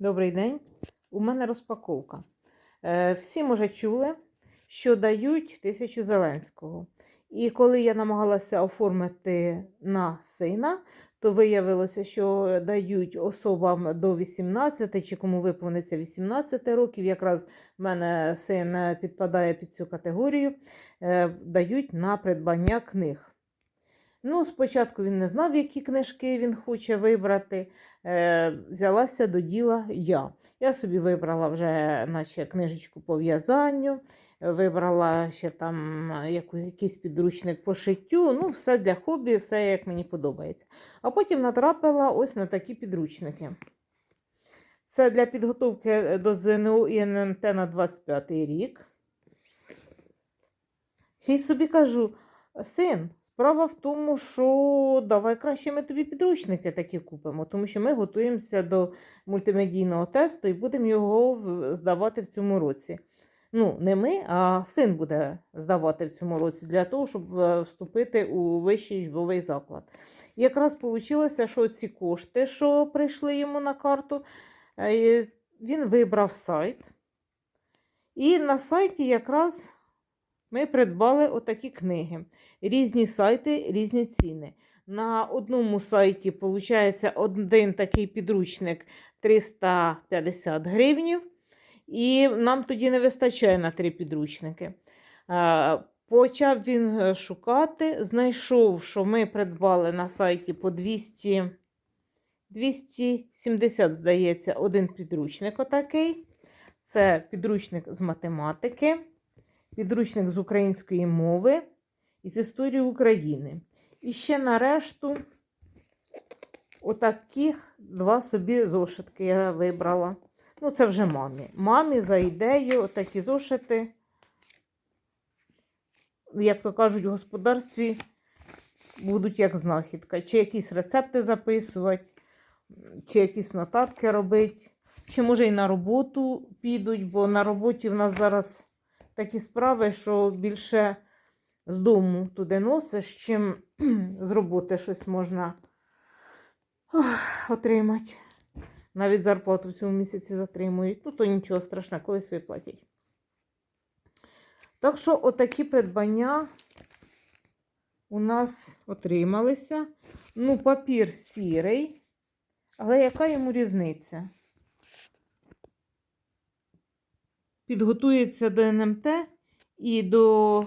Добрий день. У мене розпаковка. Е, Всі, може, чули, що дають тисячу Зеленського. І коли я намагалася оформити на сина, то виявилося, що дають особам до 18 чи кому виповниться 18 років. Якраз в мене син підпадає під цю категорію, е, дають на придбання книг. Ну, спочатку він не знав, які книжки він хоче вибрати. Е, взялася до діла я. Я собі вибрала вже наче книжечку по в'язанню, е, вибрала ще там е, якийсь підручник по шиттю. Ну, все для хобі, все як мені подобається. А потім натрапила ось на такі підручники. Це для підготовки до ЗНО і НМТ на 25 рік. І собі кажу. Син, справа в тому, що давай краще ми тобі підручники такі купимо, тому що ми готуємося до мультимедійного тесту і будемо його здавати в цьому році. Ну, не ми, а син буде здавати в цьому році для того, щоб е, вступити у вищий учбовий заклад. І якраз вийшло, що ці кошти, що прийшли йому на карту, е, він вибрав сайт. І на сайті якраз ми придбали отакі книги. Різні сайти, різні ціни. На одному сайті, виходить, один такий підручник 350 гривнів. І нам тоді не вистачає на три підручники. Почав він е, шукати, знайшов, що ми придбали на сайті по 200, 270, здається, один підручник отакий. Це підручник з математики підручник з української мови і з історії України. І ще на решту отаких два собі зошитки я вибрала. Ну, це вже мамі. Мамі за ідею, отакі зошити, як то кажуть, в господарстві будуть як знахідка. Чи якісь рецепти записувати, чи якісь нотатки робити, чи може і на роботу підуть, бо на роботі в нас зараз такі справи, що більше з дому туди носиш, чим з роботи щось можна отримати. Навіть зарплату в цьому місяці затримують. Ну, то нічого страшного, колись виплатять. Так що, отакі придбання у нас отрималися. Ну, папір сірий, але яка йому різниця? Підготується до НМТ і до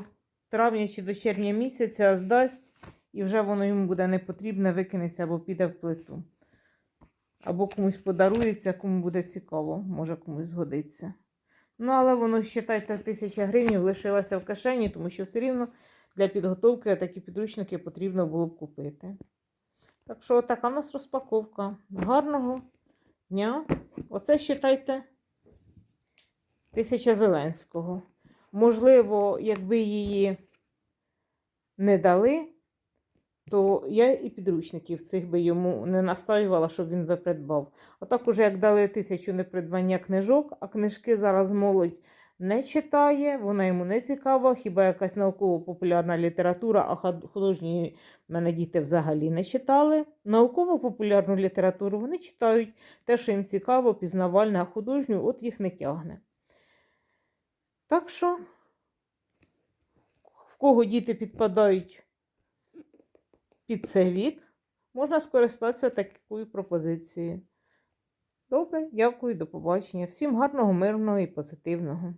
травня чи до червня місяця здасть, і вже воно йому буде не потрібне, викинеться або піде в плиту. Або комусь подарується, кому буде цікаво, може комусь згодиться. Ну, але воно, вважайте, тисяча гривень лишилася в кишені, тому що все рівно для підготовки такі підручники потрібно було б купити. Так що, така в нас розпаковка. Гарного дня. Оце вважайте. Тисяча Зеленського. Можливо, якби її не дали, то я і підручників цих би йому не настоювала, щоб він би придбав. А так уже як дали тисячу непридбання книжок, а книжки зараз молодь не читає, вона йому не цікава, хіба якась науково-популярна література, а художні в мене діти взагалі не читали. Науково-популярну літературу вони читають те, що їм цікаво, пізнавальне, а художню от їх не тягне. Так що, в кого діти підпадають під цей вік, можна скористатися такою пропозицією. Добре, дякую, до побачення. Всім гарного, мирного і позитивного.